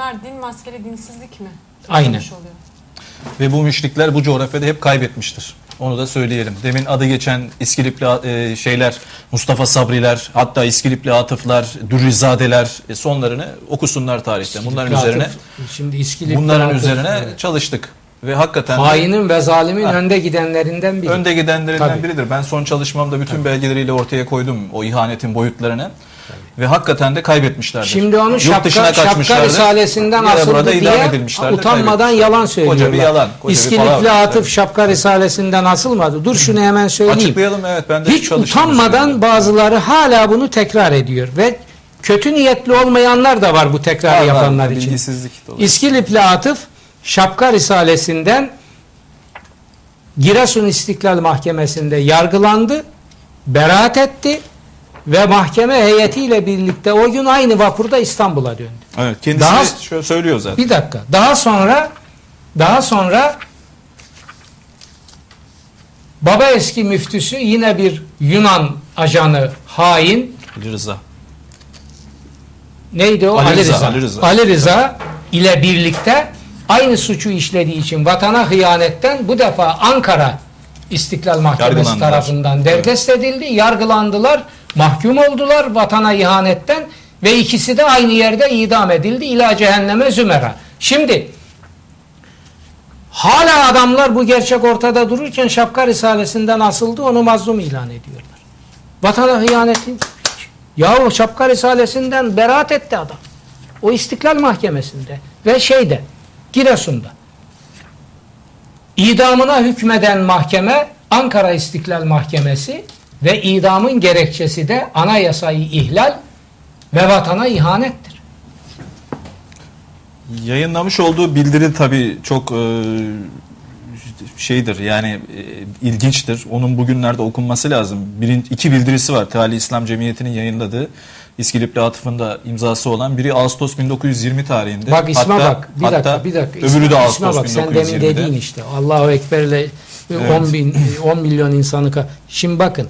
Bunlar din maskeli dinsizlik mi? Oluyor. Ve bu müşrikler bu coğrafyada hep kaybetmiştir. Onu da söyleyelim. Demin adı geçen İskilipli e, şeyler, Mustafa Sabriler, hatta İskilipli Atıflar, Dürrizadeler e, sonlarını okusunlar tarihte. Bunların Atıf, üzerine şimdi İskilip bunların Atıf, üzerine evet. çalıştık. Ve hakikaten hainin ve zalimin Ha. önde gidenlerinden biri. önde gidenlerinden Tabii. biridir. Ben son çalışmamda bütün belgeleriyle ortaya koydum o ihanetin boyutlarını. Ve hakikaten de kaybetmişlerdir. Şimdi onu Yurt şapka, şapka risalesinden asıldı diye utanmadan yalan söylüyorlar. Koca bir yalan. Koca bir İskilipli palavra. Atıf Evet. şapka risalesinden asılmadı. Dur şunu hemen söyleyeyim. Açıklayalım evet ben de Hiç utanmadan üzerinde. bazıları hala bunu tekrar ediyor ve kötü niyetli olmayanlar da var bu tekrarı var. yapanlar için. İskilipli Atıf Şapka Risalesinden Giresun İstiklal Mahkemesi'nde yargılandı, beraat etti ve mahkeme heyetiyle birlikte o gün aynı vapurda İstanbul'a döndü. Evet kendisi Daha- şöyle söylüyor zaten. Bir dakika. Daha sonra daha sonra Baba eski müftüsü yine bir Yunan ajanı hain Ali Rıza. neydi o? Ali Ali, Rıza, Rıza. Ali Rıza. Ali Rıza ile birlikte aynı suçu işlediği için vatana hıyanetten bu defa Ankara İstiklal Mahkemesi tarafından derdest edildi. Yargılandılar, mahkum oldular vatana ihanetten ve ikisi de aynı yerde idam edildi. İla cehenneme zümera. Şimdi hala adamlar bu gerçek ortada dururken Şapka Risalesi'nden asıldı onu mazlum ilan ediyorlar. Vatana hıyanetin Yahu Şapka Risalesi'nden beraat etti adam. O İstiklal Mahkemesi'nde ve şeyde Giresun'da. İdamına hükmeden mahkeme Ankara İstiklal Mahkemesi ve idamın gerekçesi de anayasayı ihlal ve vatana ihanettir. Yayınlamış olduğu bildiri tabii çok e, şeydir yani e, ilginçtir. Onun bugünlerde okunması lazım. Birin, iki bildirisi var. Teali İslam Cemiyeti'nin yayınladığı İskilipli Atıf'ın da imzası olan biri Ağustos 1920 tarihinde. Bak isme Hatta- bak. Bir hatta dakika, bir dakika. Öbürü İsme- de isme Ağustos bak. Sen demin 1920'de. dediğin işte. Allahu Ekber'le Evet. 10 bin, e, 10 milyon insanı. ka- Şimdi bakın.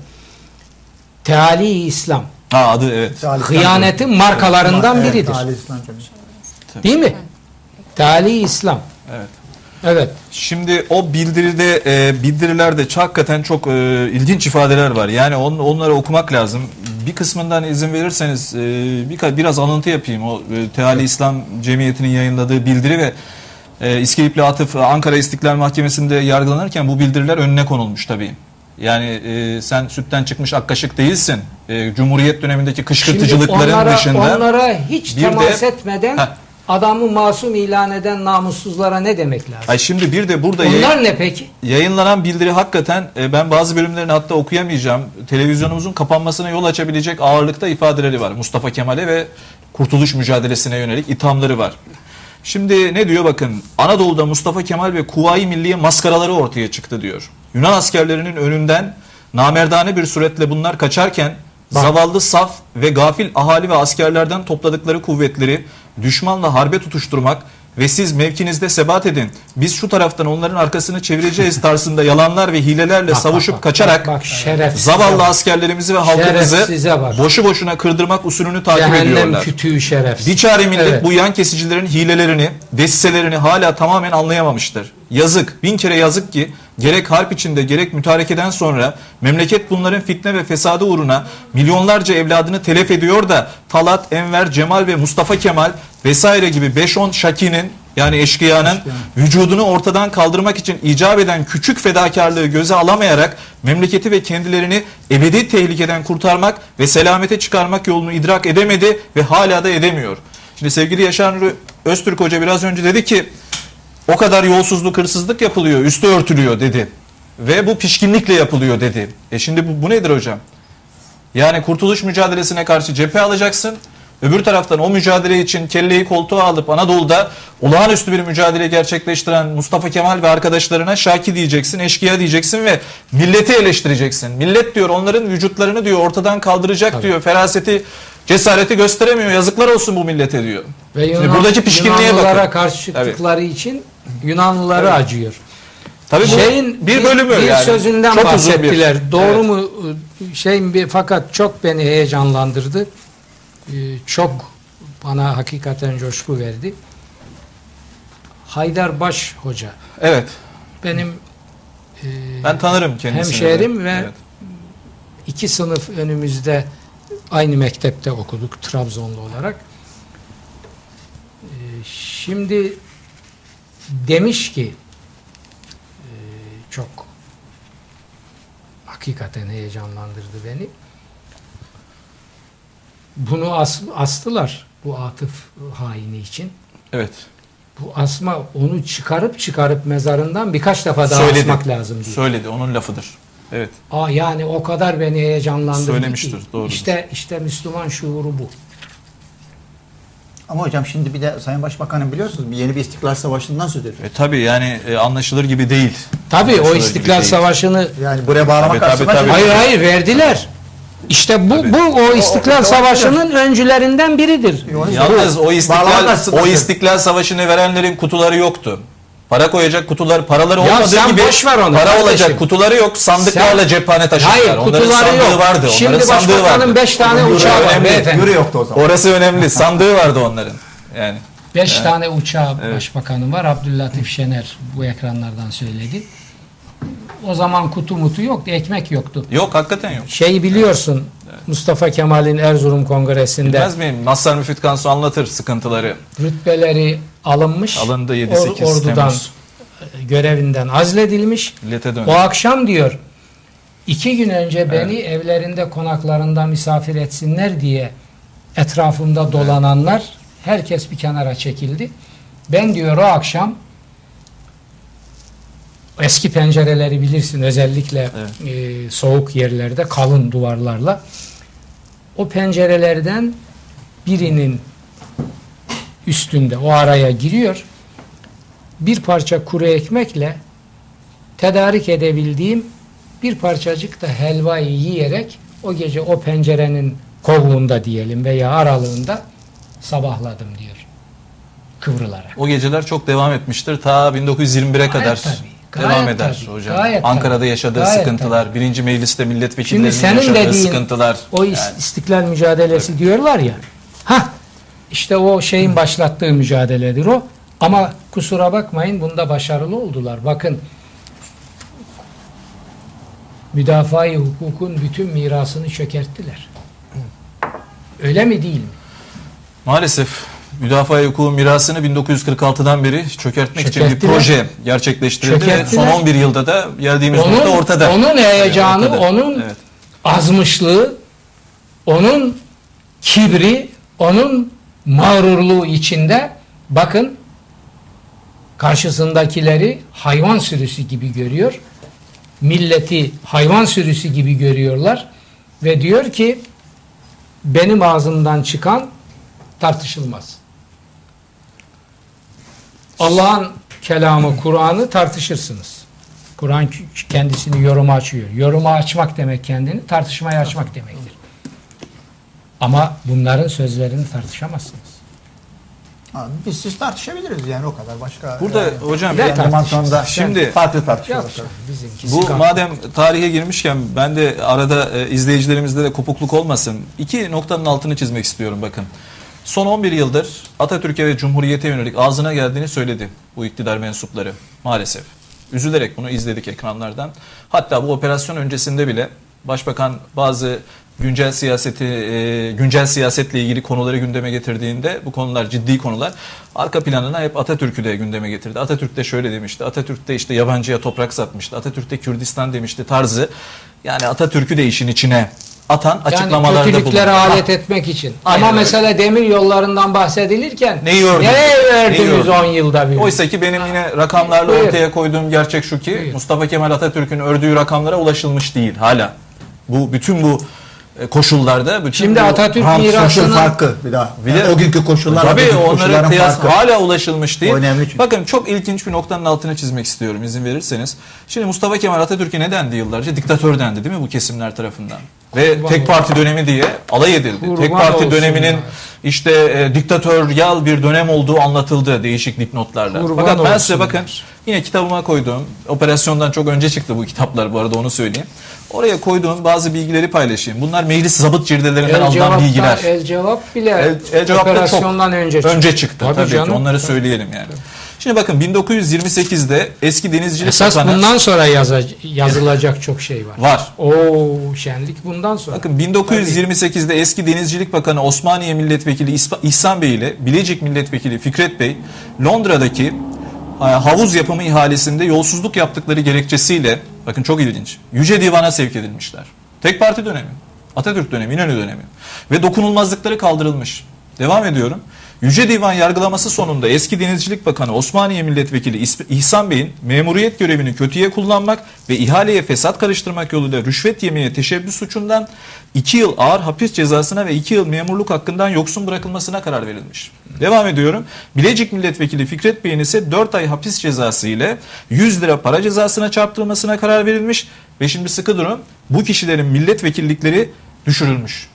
Teali İslam. Ha adı evet. Hıyanetin markalarından biridir. Ali İslam. Değil mi? Teali İslam. Evet. Evet. Şimdi o bildiride e, bildirilerde çok- hakikaten çok e, ilginç ifadeler var. Yani on, onları okumak lazım. Bir kısmından izin verirseniz e, birkaç biraz alıntı yapayım. O e, Teali İslam Cemiyeti'nin yayınladığı bildiri ve e, İskilipli Atıf Ankara İstiklal Mahkemesi'nde yargılanırken bu bildiriler önüne konulmuş tabii. Yani e, sen sütten çıkmış ak kaşık değilsin. E, Cumhuriyet dönemindeki Şimdi kışkırtıcılıkların onlara, dışında onlara hiç bir de- temas etmeden Heh. adamı masum ilan eden namussuzlara ne demek lazım? Ay şimdi bir de burada yayın- Onlar ne peki? Yayınlanan bildiri hakikaten e, ben bazı bölümlerini hatta okuyamayacağım. Televizyonumuzun kapanmasına yol açabilecek ağırlıkta ifadeleri var. Mustafa Kemal'e ve kurtuluş mücadelesine yönelik ithamları var. Şimdi ne diyor bakın Anadolu'da Mustafa Kemal ve Kuvayi Milliye maskaraları ortaya çıktı diyor. Yunan askerlerinin önünden namerdane bir suretle bunlar kaçarken Bak. zavallı saf ve gafil ahali ve askerlerden topladıkları kuvvetleri düşmanla harbe tutuşturmak ve siz mevkinizde sebat edin. Biz şu taraftan onların arkasını çevireceğiz tarzında yalanlar ve hilelerle Bak, savuşup bak, kaçarak bak, bak, zavallı bak. askerlerimizi ve halkımızı boşu boşuna kırdırmak usulünü takip Cehennem ediyorlar. kütüğü şerefsiz. Biçare millet Evet. bu yan kesicilerin hilelerini, desiselerini hala tamamen anlayamamıştır. Yazık, bin kere yazık ki gerek harp içinde gerek mütarekeden sonra memleket bunların fitne ve fesadı uğruna milyonlarca evladını telef ediyor da Talat, Enver, Cemal ve Mustafa Kemal vesaire gibi 5-10 şakinin yani eşkıyanın vücudunu ortadan kaldırmak için icap eden küçük fedakarlığı göze alamayarak memleketi ve kendilerini ebedi tehlikeden kurtarmak ve selamete çıkarmak yolunu idrak edemedi ve hala da edemiyor. Şimdi sevgili Yaşar Nuri Öztürk Hoca biraz önce dedi ki o kadar yolsuzluk, hırsızlık yapılıyor, üstü örtülüyor dedi. Ve bu pişkinlikle yapılıyor dedi. E şimdi bu, bu nedir hocam? Yani kurtuluş mücadelesine karşı cephe alacaksın. Öbür taraftan o mücadele için kelleyi koltuğa alıp Anadolu'da olağanüstü bir mücadele gerçekleştiren Mustafa Kemal ve arkadaşlarına şaki diyeceksin, eşkıya diyeceksin ve milleti eleştireceksin. Millet diyor onların vücutlarını diyor ortadan kaldıracak Tabii. diyor. Feraseti, cesareti gösteremiyor. Yazıklar olsun bu millete diyor. Ve Şimdi Yunan, buradaki pişkinliğe Yunanlılara bakın. karşı Tabii. çıktıkları için Yunanlıları Tabii. acıyor. Tabii Şeyin bir bölümü bir yani. sözünden Çok uzun bir- bahsettiler. Doğru Evet. mu? Şey bir fakat çok beni heyecanlandırdı. Ee, Çok bana hakikaten coşku verdi. Haydar Baş Hoca. Evet. Benim e, Ben tanırım kendisini. Hemşehrim ve Evet. iki sınıf önümüzde aynı mektepte okuduk Trabzonlu olarak. Ee, Şimdi demiş ki e, çok hakikaten heyecanlandırdı beni. Bunu as, astılar bu atıf haini için. Evet. Bu asma onu çıkarıp çıkarıp mezarından birkaç defa daha Söyledi. asmak lazım diyor. Söyledi. Onun lafıdır. Evet. Aa yani o kadar beni heyecanlandırdı Söylemiştir, ki. doğrudur. İşte işte Müslüman şuuru bu. Ama hocam şimdi bir de Sayın Başbakanım biliyorsunuz bir yeni bir İstiklal Savaşı'ndan söz ediyor. E, tabii yani e, anlaşılır gibi değil. Tabii o Anlaşılır gibi İstiklal. Savaşı'nı Yani buraya bağlamak Tabii, tabii, tabii. hayır hayır verdiler. İşte bu Tabii. bu o İstiklal o- Savaşı'nın öncülerinden biridir. Yalnız o istiklal, o istiklal savaşını verenlerin kutuları yoktu. Para koyacak kutular, paraları Ya olmadığı sen gibi boş ver onu para kardeşim. olacak kutuları yok. Sandıklarla Sen- cephane taşıdılar. Hayır Onların kutuları sandığı yok. vardı. Şimdi Onların sandığı başbakanın vardı. 5 tane uçağı var önemli. beyefendi. Euro yoktu o zaman. Orası önemli. Sandığı vardı onların. Yani 5 tane uçağı Evet. başbakanı var. Abdüllatif Şener bu ekranlardan söyledi. O zaman kutu mutu yoktu, ekmek yoktu. yok hakikaten yok. Şeyi biliyorsun Mustafa Kemal'in Erzurum Kongresinde Bilmez miyim? Mazhar Müfit Kansu anlatır sıkıntıları. rütbeleri alınmış. Alındı 7-8 or- ordudan Temmuz. e, görevinden azledilmiş. Millete döndü. O akşam diyor iki gün önce beni evlerinde konaklarında misafir etsinler diye etrafımda dolananlar herkes bir kenara çekildi. Ben diyor o akşam eski pencereleri bilirsin özellikle e, soğuk yerlerde kalın duvarlarla o pencerelerden birinin üstünde o araya giriyor bir parça kuru ekmekle tedarik edebildiğim bir parçacık da helvayı yiyerek o gece o pencerenin kovuğunda diyelim veya aralığında sabahladım diyor. Kıvrılarak. O geceler çok devam etmiştir. Ta 1921'e Gayet kadar tabii, gayet devam eder tabii, hocam. gayet Ankara'da tabii, yaşadığı gayet sıkıntılar, birinci mecliste Şimdi milletvekillerinin senin yaşadığı dediğin sıkıntılar. o Yani istiklal mücadelesi diyorlar ya. Ha işte o şeyin başlattığı mücadeledir o. Ama kusura bakmayın bunda başarılı oldular. Bakın müdafaa-i hukukun bütün mirasını çökerttiler. Öyle mi değil mi? Maalesef müdafaa hukuku mirasını 1946'dan beri çökertmek için bir proje gerçekleştirildi ve son 11 yılda da geldiğimiz Onun, nokta ortada. onun heyecanı, ortada. onun Evet. azmışlığı, onun kibri, onun mağrurluğu içinde bakın karşısındakileri hayvan sürüsü gibi görüyor. Milleti hayvan sürüsü gibi görüyorlar ve diyor ki benim ağzımdan çıkan tartışılmaz. Allah'ın kelamı, Kur'an'ı tartışırsınız. Kur'an kendisini yoruma açıyor. Yoruma açmak demek kendini, tartışmaya açmak demektir. Ama bunların sözlerini tartışamazsınız. Ha, Biz siz tartışabiliriz yani o kadar başka. Burada yani, hocam tartışırız. mantığında Şimdi- farklı bizimkisi Bu kalk- madem tarihe girmişken ben de arada e, izleyicilerimizde de kopukluk olmasın. İki noktanın altını çizmek istiyorum bakın. Son 11 yıldır Atatürk'e ve Cumhuriyet'e yönelik ağzına geldiğini söyledi bu iktidar mensupları maalesef. Üzülerek bunu izledik ekranlardan. Hatta bu operasyon öncesinde bile Başbakan bazı güncel siyaseti e, güncel siyasetle ilgili konuları gündeme getirdiğinde bu konular ciddi konular arka planına hep Atatürk'ü de gündeme getirdi. Atatürk de şöyle demişti. Atatürk de işte yabancıya toprak satmıştı. Atatürk de Kürdistan demişti tarzı. Yani Atatürk'ü de işin içine atan yani açıklamalarda kötülüklere bulundu. alet etmek için. Aynen Ama öyle. mesela demir yollarından bahsedilirken Neyi ördünüz? nereye verdiniz ördünüz? 10 yılda bir? Oysa ki benim yine rakamlarla Buyur. ortaya koyduğum gerçek şu ki Buyur. Mustafa Kemal Atatürk'ün ördüğü rakamlara ulaşılmış değil hala. Bu bütün bu e, koşullarda bütün Şimdi bu Atatürk mirasının farkı bir daha. Bir de- Yani o günkü koşullar Tabii onlara kıyas farkı. hala ulaşılmış değil. O önemli çünkü. Bakın çok ilginç bir noktanın altını çizmek istiyorum izin verirseniz. Şimdi Mustafa Kemal Atatürk'e ne dendi yıllarca? Diktatör dendi değil mi bu kesimler tarafından? Ve Kurban tek parti dönemi diye alay edildi. Kurban tek parti döneminin ya. işte e, diktatöryal bir dönem olduğu anlatıldı değişik dipnotlarla. Kurban Fakat ben size bakın yine kitabıma koyduğum operasyondan çok önce çıktı bu kitaplar bu arada onu söyleyeyim. Oraya koyduğum bazı bilgileri paylaşayım. Bunlar meclis zabıt cirdelerinden el alınan cevapta, bilgiler. el cevap bile El, el cevapta operasyondan çok önce çıktı. önce çıktı. Tabii, ki canım. onları söyleyelim yani. Şimdi bakın 1928'de eski Denizcilik Esas Bakanı bundan sonra yaza- yazılacak çok şey var. var. Oo şenlik bundan sonra. Bakın 1928'de eski Denizcilik Bakanı Osmaniye Milletvekili İhsan Bey ile Bilecik Milletvekili Fikret Bey Londra'daki e, havuz yapımı ihalesinde yolsuzluk yaptıkları gerekçesiyle bakın çok ilginç. Yüce Divan'a sevk edilmişler. Tek parti dönemi. Atatürk dönemi, İnönü dönemi. Ve dokunulmazlıkları kaldırılmış. Devam ediyorum. Yüce Divan yargılaması sonunda eski Denizcilik Bakanı Osmaniye Milletvekili İhsan Bey'in memuriyet görevini kötüye kullanmak ve ihaleye fesat karıştırmak yoluyla rüşvet yemeye teşebbüs suçundan 2 yıl ağır hapis cezasına ve 2 yıl memurluk hakkından yoksun bırakılmasına karar verilmiş. Devam ediyorum. Bilecik Milletvekili Fikret Bey'in ise 4 ay hapis cezası ile 100 lira para cezasına çarptırılmasına karar verilmiş. Ve şimdi sıkı durun. Bu kişilerin milletvekillikleri düşürülmüş.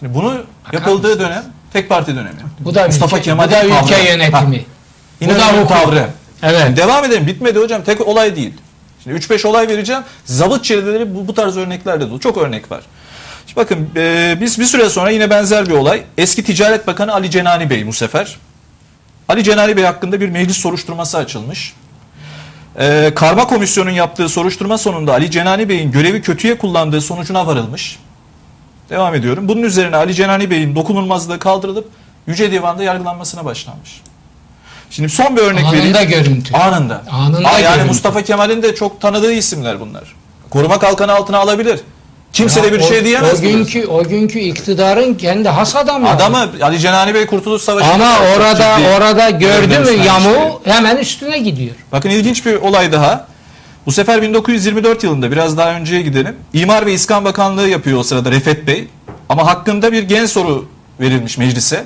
Şimdi bunu yapıldığı mısınız? dönem tek parti dönemi. bu da Mustafa ülke, Kemal'in bu da tavrı. ülke Ha, yönetimi. bu da hukuk. tavrı. Evet. Devam edelim. Bitmedi hocam. Tek olay değil. Şimdi 3-5 olay vereceğim. Zabıt çevreleri bu, bu tarz örneklerle dolu. Çok örnek var. Şimdi bakın e, biz bir süre sonra yine benzer bir olay. Eski Ticaret Bakanı Ali Cenani Bey bu sefer. Ali Cenani Bey hakkında bir meclis soruşturması açılmış. E, Karma Komisyon'un yaptığı soruşturma sonunda Ali Cenani Bey'in görevi kötüye kullandığı sonucuna varılmış. Devam ediyorum. Bunun üzerine Ali Cenani Bey'in dokunulmazlığı kaldırılıp Yüce Divan'da yargılanmasına başlanmış. Şimdi son bir örnek vereyim. Anında görüntü. Anında. Anında Aa, yani görüntü. Mustafa Kemal'in de çok tanıdığı isimler bunlar. Koruma kalkanı altına alabilir. Kimse Ya de bir o- şey diyemez. O günkü o günkü iktidarın kendi has adamı. Adamı Ali Cenani Bey Kurtuluş Savaşı'nda ama orada ciddi orada gördü mü yamu hemen üstüne gidiyor. Bakın ilginç bir olay daha. Bu sefer 1924 yılında biraz daha önceye gidelim. İmar ve İskan Bakanlığı yapıyor o sırada Refet Bey. Ama hakkında bir gen soru verilmiş meclise.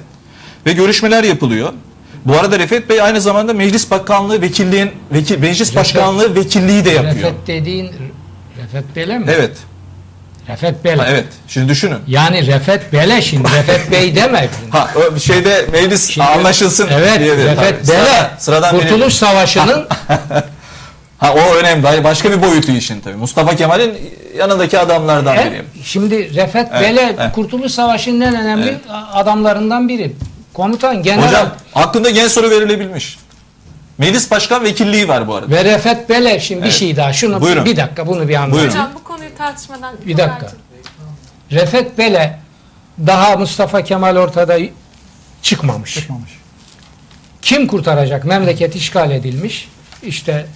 Ve görüşmeler yapılıyor. Bu arada Refet Bey aynı zamanda Meclis Bakanlığı vekilliğin vekil, Meclis Refet- Başkanlığı vekilliği de yapıyor. Refet dediğin Refet Bele mi? Evet. Refet Bele. Ha, evet. Şimdi düşünün. Yani Refet Bele şimdi Refet Bey deme. Ha şeyde meclis Şimdi- anlaşılsın Evet diye. Refet Tabii. Bele Sıradan- sıradan Kurtuluş Savaşı'nın Ha o önemli. Başka bir boyutu işin tabii. Mustafa Kemal'in yanındaki adamlardan e, biriyim. şimdi Refet Evet, Bele evet. Kurtuluş Savaşı'nın en önemli Evet. adamlarından biri. Komutan general Hocam hakkında gen soru verilebilmiş. Meclis Başkan Vekilliği var bu arada. ve Refet Bele şimdi bir Evet. şey daha şunu Buyurun. bir dakika bunu bir. Buyurun. Hocam bu konuyu tartışmadan Bir dakika. Refet Bele daha Mustafa Kemal ortada çıkmamış. Çıkmamış. Kim kurtaracak? Memleket işgal edilmiş. İşte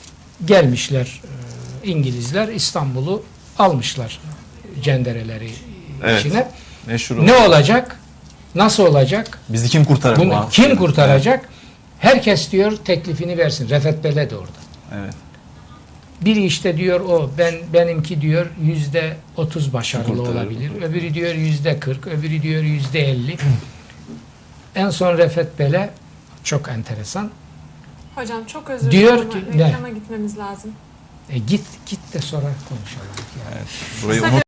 gelmişler e, İngilizler İstanbul'u almışlar cendereleri Evet. içine. Meşhur Ne olacak? Nasıl olacak? Bizi kim kurtarır? bu Bunu kim kurtaracak? Herkes diyor teklifini versin. Refet Bele de orada. Evet. Biri işte diyor o ben benimki diyor yüzde otuz başarılı Kurtarır. olabilir. Öbürü diyor yüzde kırk, öbürü diyor yüzde elli. En son Refet Bele çok enteresan. Hocam çok özür Diyor ki- ne? Reklama gitmemiz lazım. E git git de sonra konuşalım. Yani. Burayı Kısa unut.